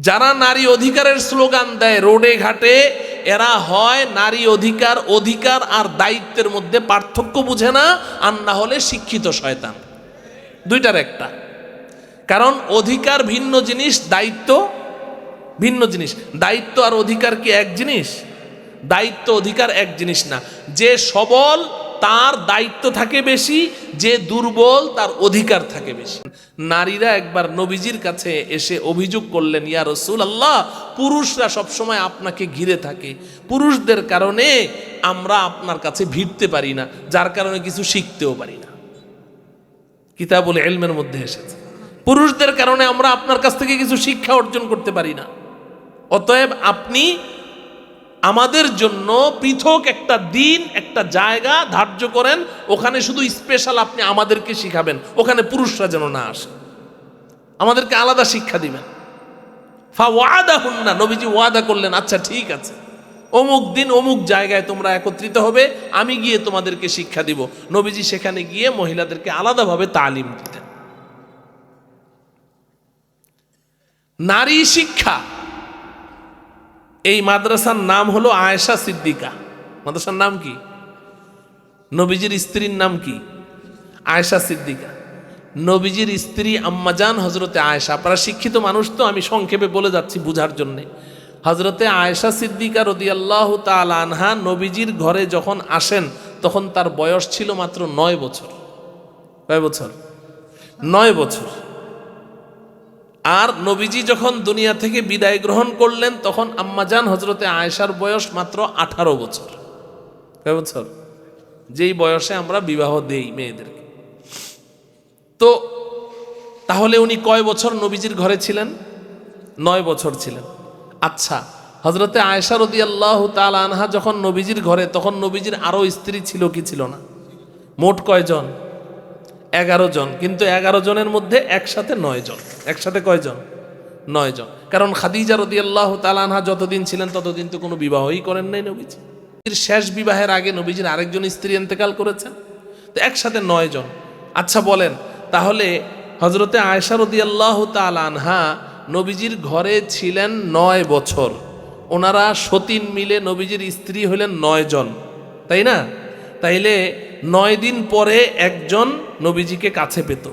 যারা নারী অধিকারের স্লোগান দেয়, রোডে ঘাটে, এরা হয় নারী অধিকার অধিকার আর দায়িত্বের মধ্যে পার্থক্য বুঝে না, আর না হলে শিক্ষিত শয়তান। দুইটার একটা। কারণ অধিকার ভিন্ন জিনিস, দায়িত্ব ভিন্ন জিনিস। দায়িত্ব আর অধিকার কি এক জিনিস? দায়িত্ব, অধিকার এক জিনিস না। যে সবল তার দায়িত্ব থাকে বেশি, যে দুর্বল তার অধিকার থাকে বেশি। নারীরা একবার নবীজির কাছে এসে অভিযোগ করলেন, ইয়া রসুল আল্লাহ পুরুষরা সবসময় আপনাকে ঘিরে থাকে। পুরুষদের কারণে আমরা আপনার কাছে ভিড়তে পারি না, যার কারণে কিছু শিখতেও পারি না। কিতাবুল এলমের মধ্যে এসেছে। পুরুষদের কারণে আমরা আপনার কাছ থেকে কিছু শিক্ষা অর্জন করতে পারি না। অতএব আপনি আমাদের জন্য পৃথক একটা দিন, একটা জায়গা ধার্য করেন। ওখানে শুধু স্পেশাল আপনি আমাদেরকে শিখাবেন। ওখানে পুরুষরা যেন না আসে। আমাদেরকে আলাদা শিক্ষা দিবেন। ফা ওয়াদা হন হুন্না নবীজি ওয়াদা করলেন আচ্ছা ঠিক আছে। অমুক দিন অমুক জায়গায় তোমরা একত্রিত হবে, আমি গিয়ে তোমাদেরকে শিক্ষা দিব। নবীজি সেখানে গিয়ে মহিলাদেরকে আলাদাভাবে তালিম দিতেন। নারী শিক্ষা এই মাদ্রাসার নাম হলো আয়েশা সিদ্দিকা। মাদ্রাসার নাম কি? নবীজির স্ত্রীর নাম কি? আয়েশা সিদ্দিকা। নবীজির স্ত্রী আম্মাজান হজরতে আয়েশা। আপনারা শিক্ষিত মানুষ তো, আমি সংক্ষেপে বলে যাচ্ছি বুঝার জন্যে। হজরতে আয়েশা সিদ্দিকা রদিয়াল্লাহ তাল আনহা নবীজির ঘরে যখন আসেন, তখন তার বয়স ছিল মাত্র নয় বছর। কয় বছর। নয় বছর। আর নবীজি যখন দুনিয়া থেকে বিদায় গ্রহণ করলেন, তখন আম্মাজান হজরতে আয়েশার বয়স মাত্র আঠারো বছর। বছর? যেই বয়সে আমরা বিবাহ দেই মেয়েদেরকে। তো তাহলে উনি কয় বছর নবীজির ঘরে ছিলেন? নয় বছর ছিলেন। আচ্ছা হজরতে আয়েশা রদি আল্লাহ তাল আনহা যখন নবীজির ঘরে, তখন নবীজির আরও স্ত্রী ছিল কি ছিল না? মোট কয়জন? এগারো জন, কিন্তু এগারো জনের মধ্যে একসাথে নয় জন। একসাথে কয়জন? নয় জন। কারণ খাদিজা রদি আল্লাহ তালানহা যতদিন ছিলেন ততদিন তো কোনো বিবাহই করেন নাই নবীজি। শেষ বিবাহের আগে নবীজির আরেকজন স্ত্রী এন্তেকাল করেছেন। তো একসাথে নয় জন। আচ্ছা বলেন, তাহলে হজরতে আয়সা রদি আল্লাহ তালানহা নবীজির ঘরে ছিলেন নয় বছর। ওনারা সতীন মিলে নবীজির স্ত্রী হলেন নয় জন। তাই না? তাইলে নয় দিন পরে একজন নবীজিকে কাছে পেত।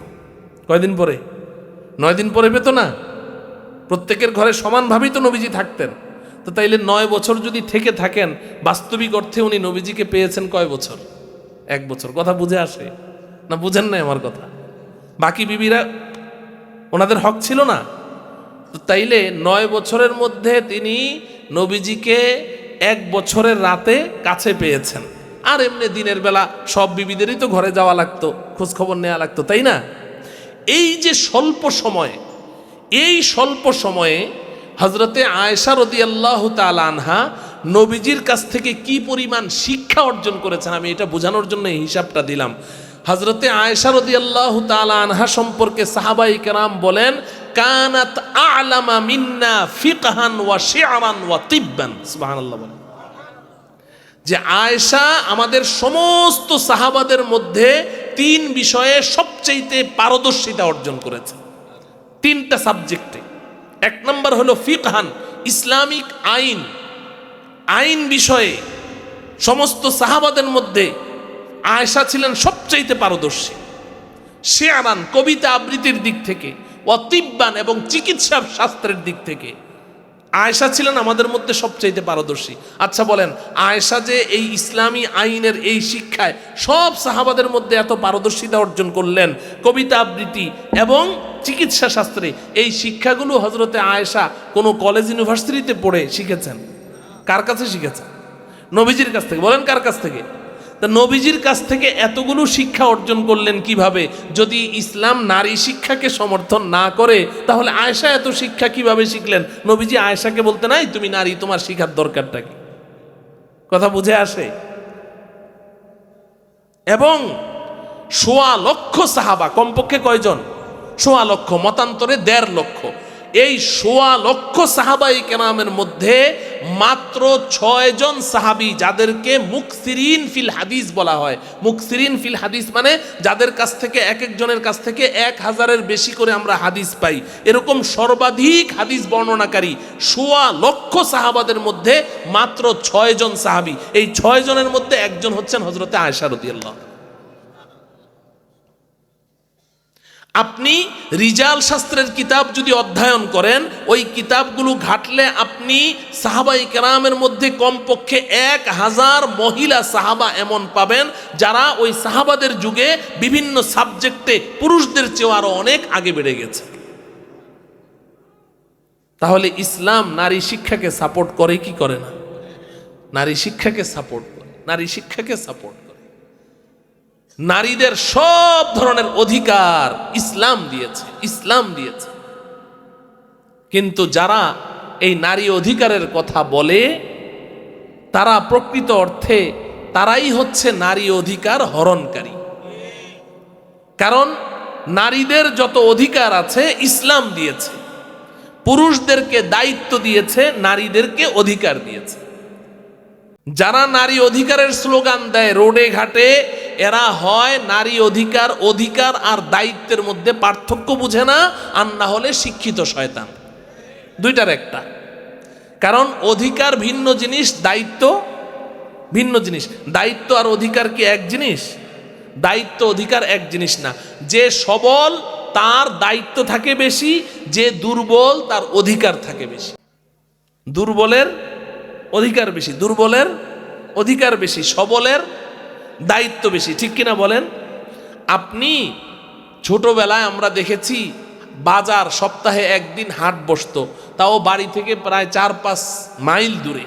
কয়দিন পরে? নয় দিন পরে পেত না? প্রত্যেকের ঘরে সমানভাবেই তো নবীজি থাকতেন। তো তাইলে নয় বছর যদি থেকে থাকেন, বাস্তবিক অর্থে উনি নবীজিকে পেয়েছেন কয় বছর? এক বছর। কথা বুঝে আসে? না বুঝেন নাই আমার কথা? বাকি বিবিরা ওনাদের হক ছিল না? তো তাইলে নয় বছরের মধ্যে তিনি নবীজিকে এক বছরের রাতে কাছে পেয়েছেন। আর এমনি দিনের বেলা সব বিবিদেরই তো ঘরে যাওয়া লাগতো খোঁজ খবর নেওয়া লাগতো, তাই না? এই যে স্বল্প সময়, এই স্বল্প সময়ে হজরতে আয়েশা আল্লাহ আনহা নবীজির কাছ থেকে কি পরিমাণ শিক্ষা অর্জন করেছেন আমি এটা বোঝানোর জন্য এই হিসাবটা দিলাম। হজরতে আয়েশা আল্লাহ আনহা সম্পর্কে সাহাবাই কেরাম বলেন, কানাত আলামা মিন্না ফিকহান ওয়া শিআরান ওয়া তিব্বান। সুবহানাল্লাহ বলেন। যে আয়েশা আমাদের সমস্ত সাহাবাদের মধ্যে তিন বিষয়ে সবচেয়ে পারদর্শিতা অর্জন করেছে। তিনটা সাবজেক্টে। এক নম্বর হলো ফিকহান, ইসলামিক আইন। আইন বিষয়ে সমস্ত সাহাবাদের মধ্যে আয়েশা ছিলেন সবচাইতে পারদর্শী। শেয়ারান কবিতা আবৃত্তির দিক থেকে, অতিব্বান এবং চিকিৎসা শাস্ত্রের দিক থেকে। আয়েশা ছিলেন আমাদের মধ্যে সবচাইতে পারদর্শী। আচ্ছা বলেন, আয়েশা যে এই ইসলামী আইনের এই শিক্ষায় সব সাহাবাদের মধ্যে এত পারদর্শিতা অর্জন করলেন, কবিতা আবৃত্তি এবং চিকিৎসা শাস্ত্রে, এই শিক্ষাগুলো হজরতে আয়েশা কোনো কলেজ, ইউনিভার্সিটিতে পড়ে শিখেছেন? কার কাছে শিখেছেন? নবীজির কাছ থেকে, বলেন কার কাছ থেকে? তা নবীজির কাছ থেকে এতগুলো শিক্ষা অর্জন করলেন কীভাবে? যদি ইসলাম নারী শিক্ষাকে সমর্থন না করে, তাহলে আয়েশা এত শিক্ষা কীভাবে শিখলেন? নবীজি আয়েশাকে বলতে নাই তুমি নারী, তোমার শিখার দরকারটা কি? কথা বুঝে আসে? এবং সোয়া লক্ষ সাহাবা, কমপক্ষে কয়জন? সোয়া লক্ষ, মতান্তরে দেড় লক্ষ। এই সোয়া লক্ষ সাহাবাই কেরামের মধ্যে মাত্র ছয়জন সাহাবি যাদেরকে মুকসিরিন ফিল হাদিস বলা হয়। মুকসিরিন ফিল হাদিস মানে যাদের কাছ থেকে, এক একজনের কাছ থেকে এক হাজারের বেশি করে আমরা হাদিস পাই। এরকম সর্বাধিক হাদিস বর্ণনাকারী সোয়া লক্ষ সাহাবাদের মধ্যে মাত্র ছয়জন সাহাবি। এই ছয় জনের মধ্যে একজন হচ্ছেন হজরতে আয়সা রদিয়াল্লাহ আপনি রিজাল শাস্ত্রের কিতাব যদি অধ্যয়ন করেন, ওই কিতাবগুলো ঘাটলে আপনি সাহাবাই কেরামের মধ্যে কমপক্ষে এক হাজার মহিলা সাহাবা এমন পাবেন, যারা ওই সাহাবাদের যুগে বিভিন্ন সাবজেক্টে পুরুষদের চেয়েও আরও অনেক আগে বেড়ে গেছে। তাহলে ইসলাম নারী শিক্ষাকে সাপোর্ট করে কি করে না? নারী শিক্ষাকে সাপোর্ট করে, নারী শিক্ষাকে সাপোর্ট করে। নারীদের সব ধরনের অধিকার ইসলাম দিয়েছে ইসলাম দিয়েছে। কিন্তু যারা এই নারী অধিকারের কথা বলে, তারা প্রকৃত অর্থে তারাই হচ্ছে নারী অধিকার হরণকারী। কারণ নারীদের যত অধিকার আছে, ইসলাম দিয়েছে। পুরুষদেরকে দায়িত্ব দিয়েছে, নারীদেরকে অধিকার দিয়েছে। যারা নারী অধিকারের স্লোগান দেয় রোডে ঘাটে, এরা হয় নারী অধিকার অধিকার আর দায়িত্বের মধ্যে পার্থক্য বুঝে না, আর না হলে শিক্ষিত শয়তান। দুইটার একটা। কারণ অধিকার ভিন্ন জিনিস, দায়িত্ব ভিন্ন জিনিস। দায়িত্ব আর অধিকার কি এক জিনিস? দায়িত্ব, অধিকার এক জিনিস না। যে সবল, তার দায়িত্ব থাকে বেশি, যে দুর্বল, তার অধিকার থাকে বেশি। দুর্বলের অধিকার বেশি, দুর্বলের অধিকার বেশি, সবলের দায়িত্ব বেশি, ঠিক কিনা বলেন? আপনি ছোটবেলায় আমরা দেখেছি বাজার সপ্তাহে একদিন হাট বসতো, তাও বাড়ি থেকে প্রায় চার পাঁচ মাইল দূরে।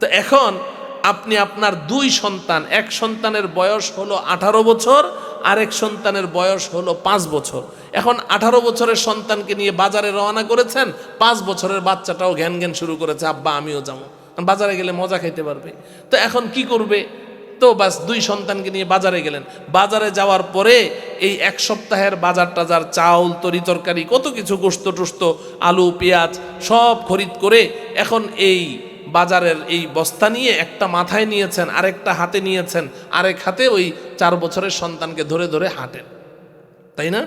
তো এখন আপনি আপনার দুই সন্তান, এক সন্তানের বয়স হলো আঠারো বছর আরেক সন্তানের বয়স হলো পাঁচ বছর। এখন আঠারো বছরের সন্তানকে নিয়ে বাজারে রওনা করেছেন, পাঁচ বছরের বাচ্চাটাও ঘ্যান ঘ্যান শুরু করেছে, আব্বা, আমিও যাব। বাজারে গেলে মজা খাইতে পারবে। তো এখন কি করবে? তো বাস দুই সন্তানকে নিয়ে বাজারে গেলেন। বাজারে যাওয়ার পরে এই এক সপ্তাহের বাজার টাজার চাউল, তরি তরকারি, কত কিছু গোস্ত টোস্ত আলু, পেঁয়াজ সব খরিদ করে এখন এই বাজারের এই বস্তা নিয়ে একটা মাথায় নিয়েছেন, আরেকটা হাতে নিয়েছেন, আরেক হাতে ওই চার বছরের সন্তানকে ধরে ধরে হাঁটেন। তাই না?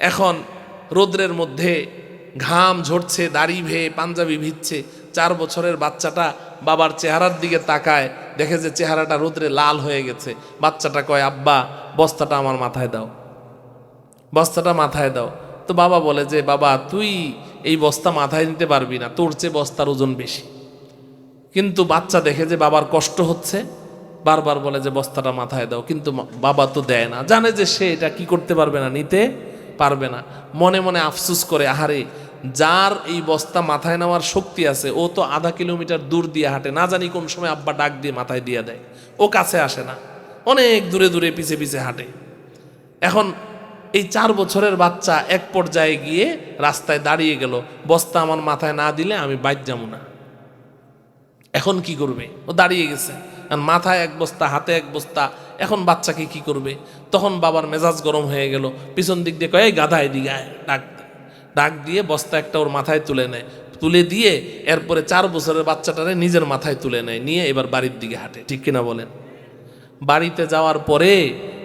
এখন রোদ্রের মধ্যে ঘাম ঝরছে, দাড়ি ভেয়ে পাঞ্জাবি ভিজছে, চার বছরের বাচ্চাটা বাবার চেহারার দিকে তাকায়, দেখে যে চেহারাটা রোদ্রে লাল হয়ে গেছে। বাচ্চাটা কয়, আব্বা, বস্তাটা আমার মাথায় দাও। বস্তাটা মাথায় দাও। তো বাবা বলে যে, বাবা, তুই এই বস্তা মাথায় নিতে পারবি না, তোর চেয়ে বস্তার ওজন বেশি। কিন্তু বাচ্চা দেখে যে বাবার কষ্ট হচ্ছে, বারবার বলে যে, বস্তাটা মাথায় দাও। কিন্তু বাবা তো দেয় না। জানে যে সে এটা কি করতে পারবে না, নিতে পারবে না। মনে মনে আফসুস করে, আহারে, যার এই বস্তা মাথায় নেওয়ার শক্তি আছে, ও তো আধা কিলোমিটার দূর দিয়ে হাঁটে, না জানি কোন সময় আব্বা ডাক দিয়ে মাথায় দিয়ে দেয়। ও কাছে আসে না। অনেক দূরে দূরে পিছে পিছে হাঁটে। এখন এই চার বছরের বাচ্চা এক পর্যায়ে গিয়ে রাস্তায় দাঁড়িয়ে গেল, বস্তা আমার মাথায় না দিলে আমি বাইর যাব না। এখন কি করবে? ও দাঁড়িয়ে গেছে। কারণ মাথায় এক বস্তা, হাতে এক বস্তা, এখন বাচ্চাকে কি করবে? তখন বাবার মেজাজ গরম হয়ে গেল। পিছন দিক দিয়ে কয়ে গাধা, এদিকে ডাক ডাক দিয়ে বস্তা একটা ওর মাথায় তুলে নেয়। তুলে দিয়ে এরপরে চার বছরের বাচ্চাটারে নিজের মাথায় তুলে নেয়। নিয়ে এবার বাড়ির দিকে হাঁটে। ঠিক কিনা বলেন? বাড়িতে যাওয়ার পরে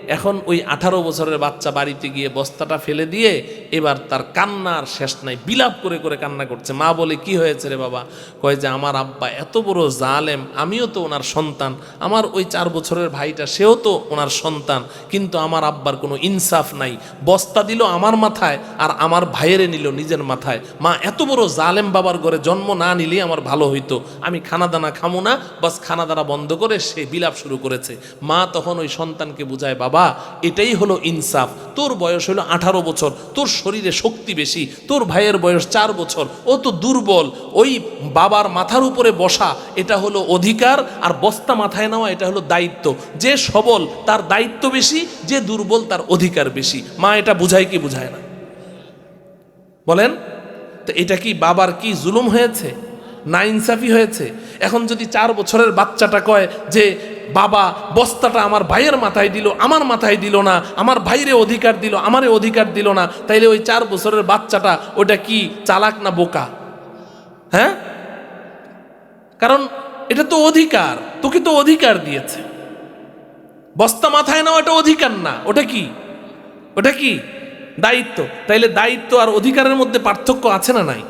এখন ওই আঠারো বছরের বাচ্চা বাড়িতে গিয়ে বস্তাটা ফেলে দিয়ে এবার তার কান্নার শেষ নাই, বিলাপ করে করে কান্না করছে। মা বলে, কি হয়েছে রে বাবা? কয় যে, আমার আব্বা এত বড় জালেম, আমিও তো ওনার সন্তান। আমার ওই চার বছরের ভাইটা, সেও তো ওনার সন্তান, কিন্তু আমার আব্বার কোনো ইনসাফ নাই। বস্তা দিল আমার মাথায় আর আমার ভাইয়েরে নিল নিজের মাথায়। মা, এত বড় জালেম বাবার ঘরে জন্ম না নিলেই আমার ভালো হইতো। আমি খানা দানা খামো না, বাস খানা দানা বন্ধ করে সে বিলাপ শুরু করেছে। মা তখন ওই সন্তানকে বুঝায়, বাবা এটাই হলো ইনসাফ। তোর বয়স হলো আঠারো বছর, তোর শরীরে শক্তি বেশি, তোর ভাইয়ের বয়স চার বছর, ও তো দুর্বল, ওই বাবার মাথার উপরে বসা, এটা হলো অধিকার, আর বস্তা মাথায় নেওয়া, এটা হলো দায়িত্ব। যে সবল, তার দায়িত্ব বেশি, যে দুর্বল, তার অধিকার বেশি। মা এটা বুঝায় কি বুঝায় না? বলেন? তো এটা কি বাবার কি জুলুম হয়েছে? না ইনসাফি হয়েছে? এখন যদি চার বছরের বাচ্চাটা কয় যে বাবা, বস্তাটা আমার ভাইয়ের মাথায় দিল, আমার মাথায় দিল না, আমার ভাইরে অধিকার দিল, আমারে অধিকার দিল না, তাইলে ওই চার বছরের বাচ্চাটা ওটা কি চালাক না বোকা? হ্যাঁ? কারণ এটা তো অধিকার, তোকে তো অধিকার দিয়েছে। বস্তা মাথায় নেওয়া এটা অধিকার না, ওটা কি? ওটা কি? দায়িত্ব। তাইলে দায়িত্ব আর অধিকারের মধ্যে পার্থক্য আছে না নাই?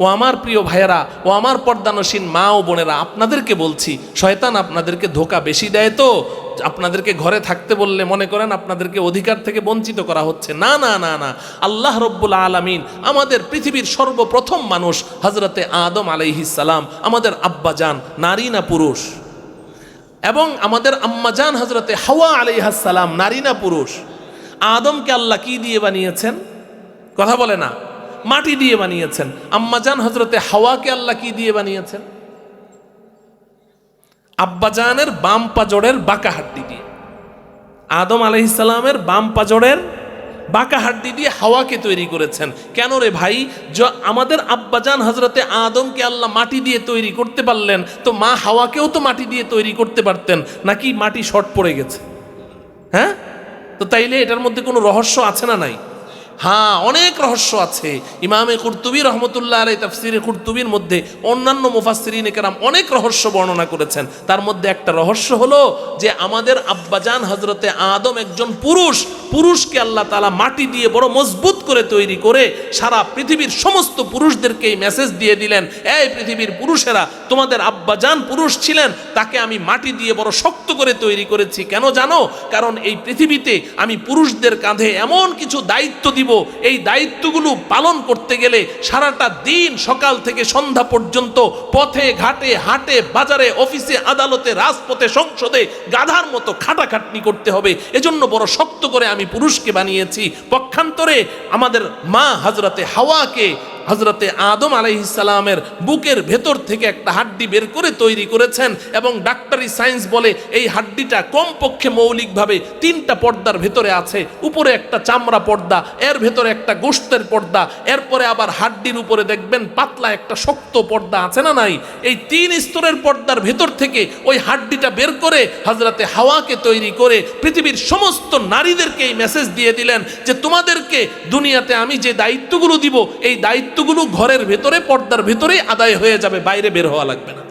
ও আমার প্রিয় ভাইয়েরা, ও আমার পর্দানসীন মা ও বোনেরা, আপনাদেরকে বলছি, শয়তান আপনাদেরকে ধোকা বেশি দেয় তো? আপনাদেরকে ঘরে থাকতে বললে মনে করেন আপনাদেরকে অধিকার থেকে বঞ্চিত করা হচ্ছে। না না না না। আল্লাহ রব্বুল আলমিন আমাদের পৃথিবীর সর্বপ্রথম মানুষ হজরতে আদম আলাইহিসালাম আমাদের আব্বাজান নারী না পুরুষ? এবং আমাদের আম্মাজান হজরতে হাওয়া আলাইহাসালাম নারী না পুরুষ? আদমকে আল্লাহ কি দিয়ে বানিয়েছেন? কথা বলে না। মাটি দিয়ে বানিয়েছেন। আম্মাজান হজরতে হাওয়াকে আল্লাহ কি দিয়ে বানিয়েছেন? আব্বাজানের বাম পাজরের বাঁকা হাড্ডি দিয়ে। আদম আলাইসালামের বাম পাজরের বাঁকা হাড্ডি দিয়ে হাওয়াকে তৈরি করেছেন। কেন রে ভাই? আমাদের আব্বাজান হজরতে আদমকে আল্লাহ মাটি দিয়ে তৈরি করতে পারলেন, তো মা হাওয়াকেও তো মাটি দিয়ে তৈরি করতে পারতেন, নাকি মাটি শর্ট পড়ে গেছে? হ্যাঁ? তো তাইলে এটার মধ্যে কোনো রহস্য আছে না নাই? হ্যাঁ অনেক রহস্য আছে। ইমামে কুর্তুবী রহমতুল্লাহ আলাই তাফসির কুর্তুবীর মধ্যে অন্যান্য মুফাসরিন কেরাম অনেক রহস্য বর্ণনা করেছেন। তার মধ্যে একটা রহস্য হলো যে আমাদের আব্বাজান হজরতে আদম একজন পুরুষ, পুরুষকে আল্লাহ তালা মাটি দিয়ে বড় মজবুত করে তৈরি করে সারা পৃথিবীর সমস্ত পুরুষদেরকে এই মেসেজ দিয়ে দিলেন, এই পৃথিবীর পুরুষেরা, তোমাদের আব্বাজান পুরুষ ছিলেন, তাকে আমি মাটি দিয়ে বড় শক্ত করে তৈরি করেছি। কেন জানো? কারণ এই পৃথিবীতে আমি পুরুষদের কাঁধে এমন কিছু দায়িত্ব দিব, এই দায়িত্বগুলো পালন করতে গেলে সারাটা দিন সকাল থেকে সন্ধ্যা পর্যন্ত পথে, ঘাটে, হাটে, বাজারে, অফিসে, আদালতে, রাজপথে, সংসদে গাধার মতো খাটাখাটনি করতে হবে। এজন্য বড় শক্ত করে আমি পুরুষকে বানিয়েছি। পক্ষান্তরে আমাদের মা হজরতে হাওয়াকে হজরতে আদম আলাইহিসালামের বুকের ভেতর থেকে একটা হাড্ডি বের করে তৈরি করেছেন এবং ডাক্তারি সায়েন্স বলে এই হাড্ডিটা কমপক্ষে মৌলিকভাবে তিনটা পর্দার ভেতরে আছে। উপরে একটা চামড়া পর্দা, এর ভেতরে একটা গোস্তের পর্দা, এরপরে আবার হাড্ডির উপরে দেখবেন পাতলা একটা শক্ত পর্দা আছে না নাই? এই তিন স্তরের পর্দার ভেতর থেকে ওই হাড্ডিটা বের করে হজরতে হাওয়াকে তৈরি করে পৃথিবীর সমস্ত নারীদেরকে এই মেসেজ দিয়ে দিলেন যে, তোমাদেরকে দুনিয়াতে আমি যে দায়িত্বগুলো দিব, এই দায়িত্বগুলো ঘরের ভেতরে পর্দার ভেতরেই আদায় হয়ে যাবে বাইরে বের হওয়া লাগবে না।